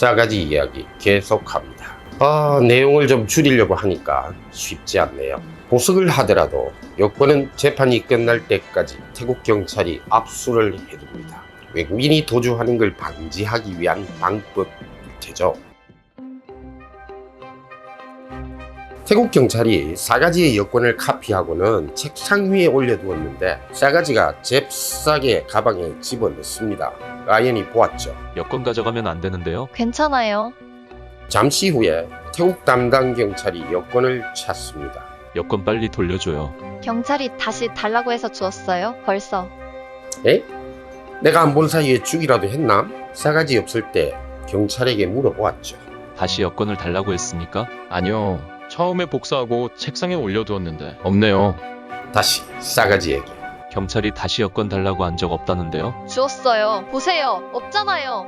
싸가지 이야기 계속합니다. 아, 내용을 좀 줄이려고 하니까 쉽지 않네요. 보석을 하더라도 여권은 재판이 끝날 때까지 태국 경찰이 압수를 해둡니다. 외국인이 도주하는 걸 방지하기 위한 방법일 테죠. 태국 경찰이 싸가지의 여권을 카피하고는 책상 위에 올려두었는데 싸가지가 잽싸게 가방에 집어넣습니다. 라이언이 보았죠. 여권 가져가면 안 되는데요. 괜찮아요. 잠시 후에 태국 담당 경찰이 여권을 찾습니다. 여권 빨리 돌려줘요. 경찰이 다시 달라고 해서 주었어요. 벌써. 에? 내가 안 본 사이에 죽이라도 했나? 싸가지 없을 때 경찰에게 물어보았죠. 다시 여권을 달라고 했습니까? 아니요. 처음에 복사하고 책상에 올려두었는데 없네요. 다시 싸가지에게 경찰이 다시 여권 달라고 한 적 없다는데요. 주었어요. 보세요. 없잖아요.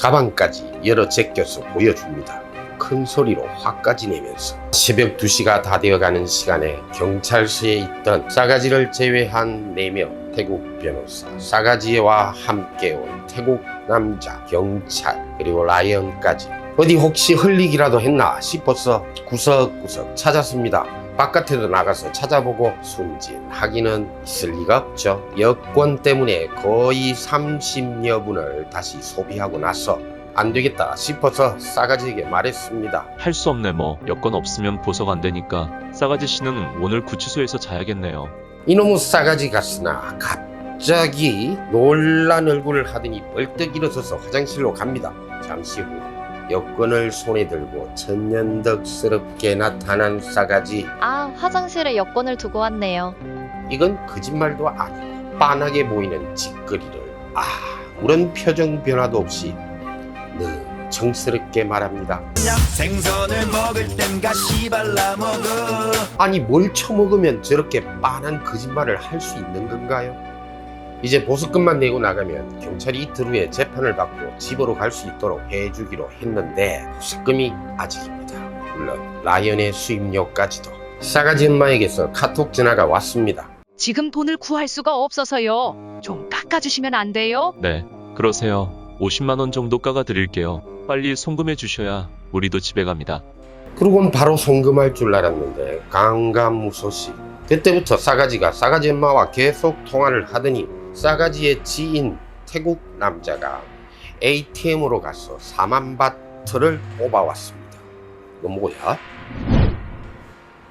가방까지 열어 제껴서 보여줍니다. 큰 소리로 화까지 내면서 새벽 2시가 다 되어가는 시간에 경찰서에 있던 싸가지를 제외한 4명 태국 변호사 싸가지와 함께 온 태국 남자 경찰 그리고 라이언까지 어디 혹시 흘리기라도 했나 싶어서 구석구석 찾았습니다. 바깥에도 나가서 찾아보고 순진하기는 있을 리가 없죠. 여권 때문에 거의 30여 분을 다시 소비하고 나서 안 되겠다 싶어서 싸가지에게 말했습니다. 할 수 없네 뭐. 여권 없으면 보석 안 되니까 싸가지 씨는 오늘 구치소에서 자야겠네요. 이놈의 싸가지 같으나 갑자기 놀란 얼굴을 하더니 벌떡 일어서서 화장실로 갑니다. 잠시 후 여권을 손에 들고 천년덕스럽게 나타난 싸가지 아, 화장실에 여권을 두고 왔네요. 이건 거짓말도 아니고 빤하게 보이는 짓거리를 아무런 표정 변화도 없이 늘 정스럽게 말합니다. 생선을 먹을 땐 가시 발라 먹어 아니 뭘 처먹으면 저렇게 빤한 거짓말을 할 수 있는 건가요? 이제 보석금만 내고 나가면 경찰이 이틀 후에 재판을 받고 집으로 갈 수 있도록 해주기로 했는데 보석금이 아직입니다. 물론 라이언의 수입료까지도 싸가지 엄마에게서 카톡 전화가 왔습니다. 지금 돈을 구할 수가 없어서요. 좀 깎아주시면 안 돼요? 네, 그러세요. 50만 원 정도 깎아 드릴게요. 빨리 송금해 주셔야 우리도 집에 갑니다. 그러곤 바로 송금할 줄 알았는데 강감무소식 그때부터 싸가지가 싸가지 엄마와 계속 통화를 하더니 싸가지의 지인 태국 남자가 ATM으로 가서 4만 바트를 뽑아왔습니다. 이거 뭐야?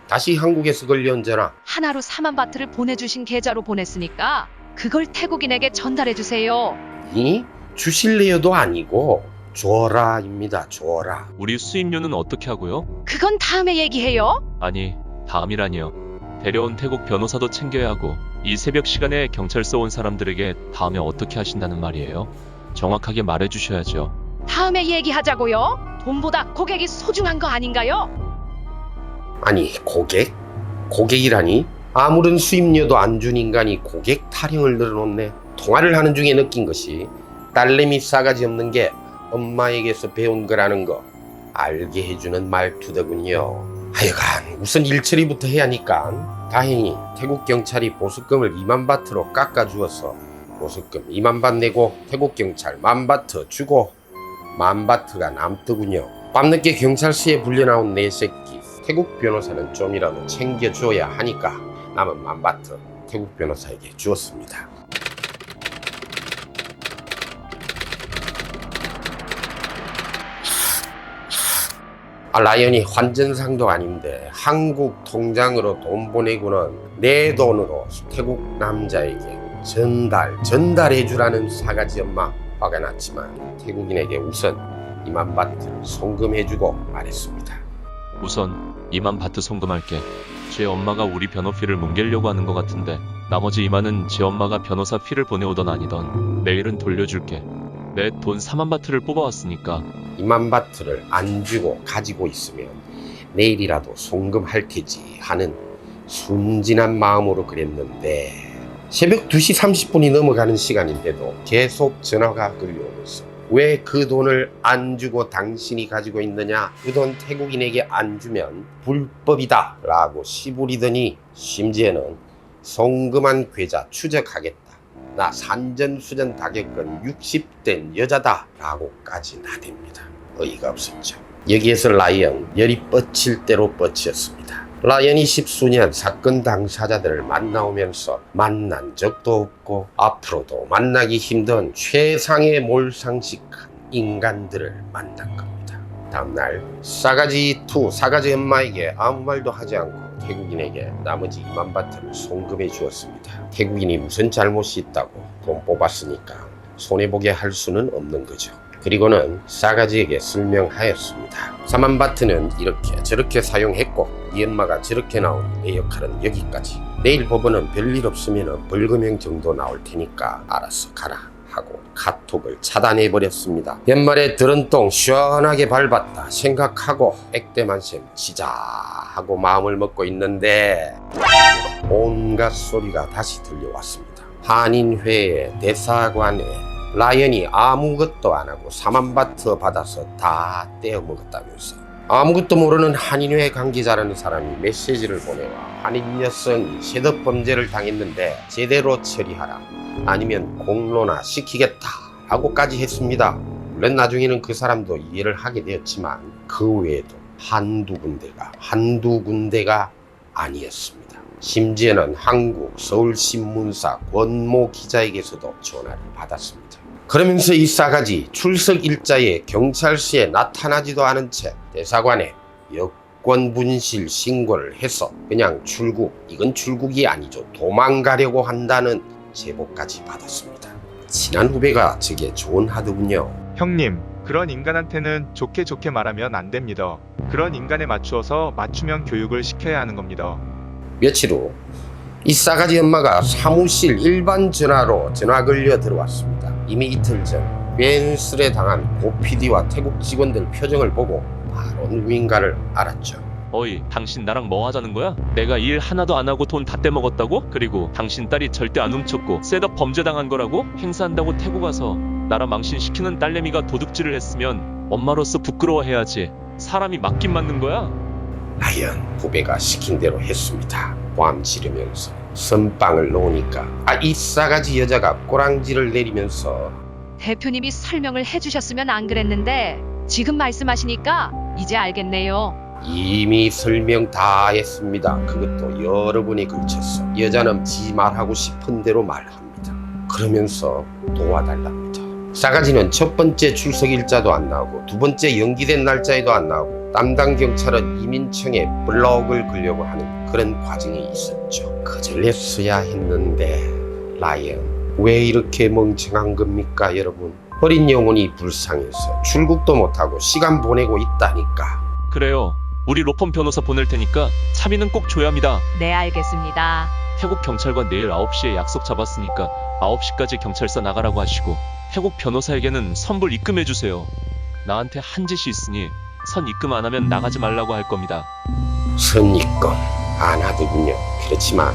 다시 한국에서 걸려온 전화 하나로 4만 바트를 보내주신 계좌로 보냈으니까 그걸 태국인에게 전달해 주세요. 이 주실래요도 아니고 줘라입니다. 줘라. 우리 수입료는 어떻게 하고요? 그건 다음에 얘기해요. 아니, 다음이라니요. 데려온 태국 변호사도 챙겨야 하고 이 새벽 시간에 경찰서 온 사람들에게 다음에 어떻게 하신다는 말이에요? 정확하게 말해 주셔야죠. 다음에 얘기하자고요. 돈보다 고객이 소중한 거 아닌가요? 아니 고객? 고객이라니? 아무런 수입료도 안 준 인간이 고객 타령을 늘어놓네. 통화를 하는 중에 느낀 것이 딸내미 싸가지 없는 게 엄마에게서 배운 거라는 거 알게 해주는 말투더군요. 하여간 우선 일 처리부터 해야 하니까 다행히 태국 경찰이 보석금을 2만 바트로 깎아주어서 보석금 2만 바 내고 태국 경찰 만 바트 주고 만 바트가 남더군요. 밤늦게 경찰서에 불려나온 내 새끼 태국 변호사는 좀이라도 챙겨줘야 하니까 남은 만 바트 태국 변호사에게 주었습니다. 아, 라이언이 환전상도 아닌데 한국 통장으로 돈 보내고는 내 돈으로 태국 남자에게 전달 전달해 주라는 사가지 엄마 화가 났지만 태국인에게 우선 2만 바트를 송금해 주고 말했습니다. 우선 2만 바트 송금할게. 제 엄마가 우리 변호비를 뭉개려고 하는 것 같은데 나머지 2만은 제 엄마가 변호사 피를 보내오던 아니던 내일은 돌려줄게. 내 돈 4만 바트를 뽑아왔으니까 2만 바트를 안 주고 가지고 있으면 내일이라도 송금할 테지 하는 순진한 마음으로 그랬는데 새벽 2시 30분이 넘어가는 시간인데도 계속 전화가 걸려오면서 왜그 돈을 안 주고 당신이 가지고 있느냐? 그 돈 태국인에게 안 주면 불법이다. 라고 시부리더니 심지어는 송금한 괴자 추적하겠다. 나 산전수전 다 겪은 60된 여자다. 라고까지 나댑니다. 어이가 없었죠. 여기에서 라이언 열이 뻗칠 대로 뻗쳤습니다. 라이언이 십수년 사건 당사자들을 만나오면서 만난 적도 없고 앞으로도 만나기 힘든 최상의 몰상식한 인간들을 만난 겁니다. 다음날 싸가지 투 싸가지 엄마에게 아무 말도 하지 않고 태국인에게 나머지 2만 바트를 송금해 주었습니다. 태국인이 무슨 잘못이 있다고 돈 뽑았으니까 손해보게 할 수는 없는 거죠. 그리고는 싸가지에게 설명하였습니다. 3만 바트는 이렇게 저렇게 사용했고 이 엄마가 저렇게 나오니 내 역할은 여기까지. 내일 법원은 별일 없으면 벌금형 정도 나올 테니까 알아서 가라 하고 카톡을 차단해 버렸습니다. 연말에 들은 똥 시원하게 밟았다 생각하고 액땜한 셈 치자 하고 마음을 먹고 있는데 온갖 소리가 다시 들려왔습니다. 한인회의 대사관에 라이언이 아무것도 안 하고 4만 바트 받아서 다 떼어 먹었다면서 아무것도 모르는 한인회 관계자라는 사람이 메시지를 보내와 한인 여성 세덕 범죄를 당했는데 제대로 처리하라. 아니면 공로나 시키겠다 라고까지 했습니다. 물론 나중에는 그 사람도 이해를 하게 되었지만 그 외에도 한두 군데가 한두 군데가 아니었습니다. 심지어는 한국 서울신문사 권모 기자에게서도 전화를 받았습니다 그러면서 이 싸가지 출석 일자에 경찰서에 나타나지도 않은 채 대사관에 여권 분실 신고를 해서 그냥 출국, 이건 출국이 아니죠. 도망가려고 한다는 제보까지 받았습니다. 친한 후배가 제게 조언하더군요. 형님, 그런 인간한테는 좋게 좋게 말하면 안 됩니다. 그런 인간에 맞추어서 맞춤형 교육을 시켜야 하는 겁니다. 며칠 후 이 싸가지 엄마가 사무실 일반 전화로 전화 걸려 들어왔습니다. 이미 이틀 전 벤슬에 당한 고PD와 태국 직원들 표정을 보고 바로 누군가를 알았죠. 어이, 당신 나랑 뭐 하자는 거야? 내가 일 하나도 안 하고 돈 다 떼먹었다고? 그리고 당신 딸이 절대 안 훔쳤고 셋업 범죄 당한 거라고? 행사한다고 태국 와서 나라 망신시키는 딸내미가 도둑질을 했으면 엄마로서 부끄러워해야지. 사람이 맞긴 맞는 거야? 라이언 후배가 시킨 대로 했습니다. 꽝 지르면서 선빵을 놓으니까 아 이 싸가지 여자가 꼬랑지를 내리면서 대표님이 설명을 해주셨으면 안 그랬는데 지금 말씀하시니까 이제 알겠네요. 이미 설명 다 했습니다. 그것도 여러 번에 걸쳐서 여자는 지 말하고 싶은 대로 말합니다. 그러면서 도와달랍니다. 싸가지는 첫 번째 출석 일자도 안 나오고 두 번째 연기된 날짜에도 안 나오고 담당 경찰은 이민청에 블록을 걸려고 하는 그런 과정이 있었죠. 거절했어야 했는데 라이언 왜 이렇게 멍청한 겁니까 여러분? 어린 영혼이 불쌍해서 출국도 못하고 시간 보내고 있다니까. 그래요. 우리 로펌 변호사 보낼 테니까 차비는 꼭 줘야 합니다. 네, 알겠습니다. 태국 경찰관 내일 9시에 약속 잡았으니까 9시까지 경찰서 나가라고 하시고 태국 변호사에게는 선불 입금해 주세요. 나한테 한 짓이 있으니 선 입금 안 하면 나가지 말라고 할 겁니다. 선입금 안 하더군요. 그렇지만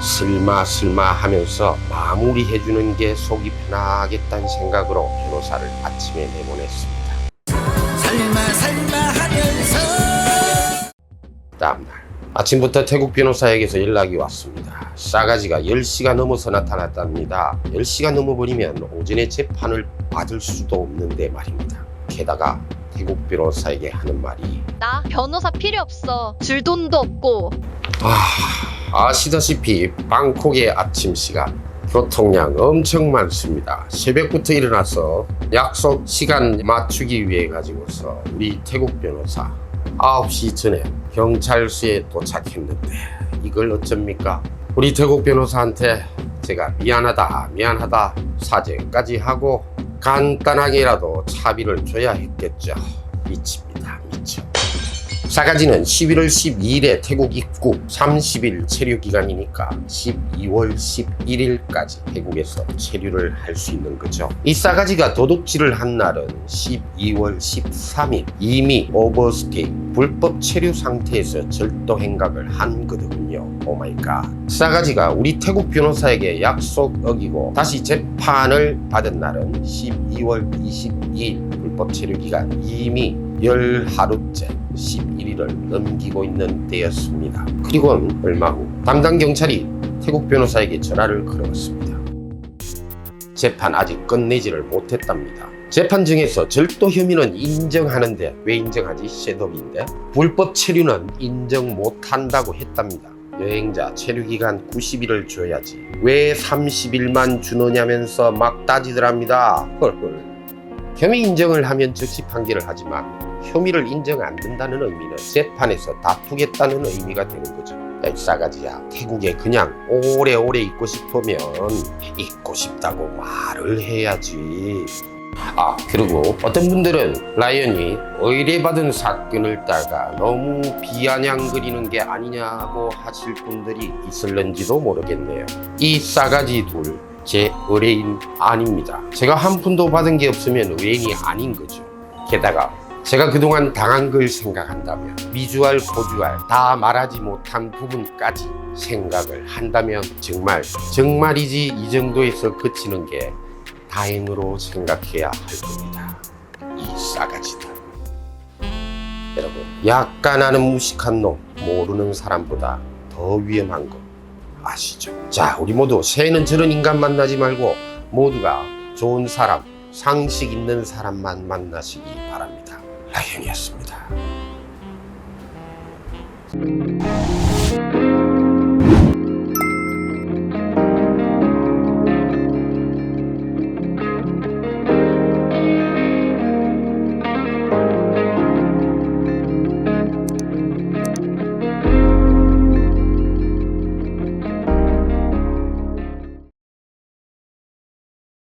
슬마 슬마 하면서 마무리해주는 게 속이 편하겠다는 생각으로 변호사를 아침에 내보냈습니다. 살마 살마 하면서 다음날 아침부터 태국 변호사에게서 연락이 왔습니다. 싸가지가 10시가 넘어서 나타났답니다. 10시가 넘어버리면 오전에 재판을 받을 수도 없는데 말입니다. 게다가 태국 변호사에게 하는 말이 나 변호사 필요 없어. 줄 돈도 없고. 아, 아시다시피 방콕의 아침 시간 교통량 엄청 많습니다. 새벽부터 일어나서 약속 시간 맞추기 위해 가지고서 우리 태국 변호사 9시 전에 경찰서에 도착했는데 이걸 어쩝니까? 우리 태국 변호사한테 제가 미안하다 미안하다 사죄까지 하고 간단하게라도 차비를 줘야 했겠죠. 미쳐. 싸가지는 11월 12일에 태국 입국 30일 체류 기간이니까 12월 11일까지 태국에서 체류를 할 수 있는 거죠. 이 싸가지가 도둑질을 한 날은 12월 13일 이미 오버스테이 불법 체류 상태에서 절도 행각을 한 거거든요. 오마이갓. 싸가지가 우리 태국 변호사에게 약속 어기고 다시 재판을 받은 날은 12월 22일 불법 체류 기간 이미 열 하루째 11일을 넘기고 있는 때였습니다. 그리고는 얼마 후 담당 경찰이 태국 변호사에게 전화를 걸었습니다. 재판 아직 끝내지를 못했답니다. 재판정에서 절도 혐의는 인정하는데 왜 인정하지? 셋업인데 불법 체류는 인정 못한다고 했답니다. 여행자 체류 기간 90일을 줘야지 왜 30일만 주느냐면서 막 따지더랍니다. 혐의 인정을 하면 즉시 판결을 하지만 혐의를 인정 안 된다는 의미는 재판에서 다투겠다는 의미가 되는 거죠. 야, 이 싸가지야. 태국에 그냥 오래오래 있고 싶으면 있고 싶다고 말을 해야지. 아, 그리고 어떤 분들은 라이언이 의뢰받은 사건을 따가 너무 비아냥거리는 게 아니냐고 하실 분들이 있을런지도 모르겠네요. 이 싸가지 둘, 제 의뢰인 아닙니다. 제가 한 푼도 받은 게 없으면 의뢰인이 아닌 거죠. 게다가 제가 그동안 당한 걸 생각한다면 미주알 고주알 다 말하지 못한 부분까지 생각을 한다면 정말 정말이지 이 정도에서 그치는 게 다행으로 생각해야 할 겁니다. 이 싸가지들. 여러분, 약간 하는 무식한 놈 모르는 사람보다 더 위험한 거 아시죠? 자, 우리 모두 새해는 저런 인간 만나지 말고 모두가 좋은 사람, 상식 있는 사람만 만나시기 바랍니다. 라이언이었습니다.